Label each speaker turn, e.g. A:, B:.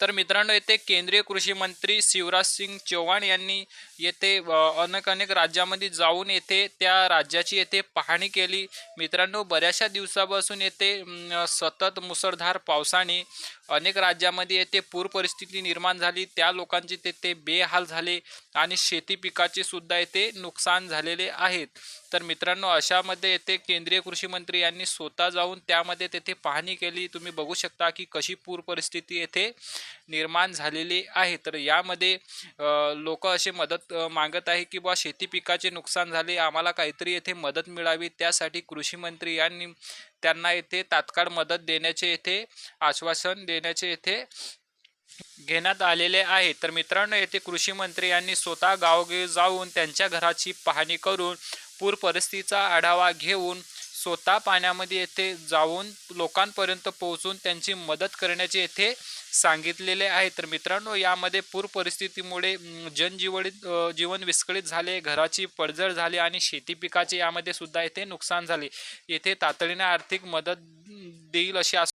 A: तर मित्रांनो येथे केंद्रीय कृषी मंत्री शिवराज सिंग चौहान यांनी येथे अनेक अनेक राज्यामध्ये जाऊन येथे त्या राज्याची येथे पाहणी केली. मित्रांनो बऱ्याचशा दिवसापासून येथे सतत मुसळधार पावसाने अनेक राज्यामध्ये येथे पूर परिस्थिती निर्माण झाली. त्या लोकांचे तेथे बेहाल झाले आणि शेती पिकाचे सुद्धा येथे नुकसान झालेले आहेत. तर मित्रांनो अशामध्ये येथे केंद्रीय कृषी मंत्री यांनी स्वतः जाऊन त्यामध्ये तेथे पाहणी केली. तुम्ही बघू शकता की कशी पूर परिस्थिती येथे निर्माण झालेली आहे. तर यामध्ये लोक असे मदत मागत आहे की बा शेती पिकाचे नुकसान झाले आम्हाला काहीतरी येथे मदत मिळावी. त्यासाठी कृषी मंत्री यांनी त्यांना येथे तात्काळ मदत देण्याचे येथे आश्वासन देण्याचे येथे घेण्यात आलेले आहे. तर मित्रांनो येथे कृषी मंत्री यांनी स्वतः गावोगावी जाऊन त्यांच्या घराची पाहणी करून पूर परिस्थितीचा आढावा घेऊन स्वतः पाण्यामध्ये येथे जाऊन लोकांपर्यंत पोहोचून त्यांची मदत करण्याचे येथे सांगितलेले आहे. तर मित्रांनो यामध्ये पूर परिस्थितीमुळे जनजीवळीत जीवन विस्कळीत झाले घराची पडझड झाली आणि शेती पिकाचे यामध्ये सुद्धा येथे नुकसान झाले. येथे तातडीने आर्थिक मदत देईल अशी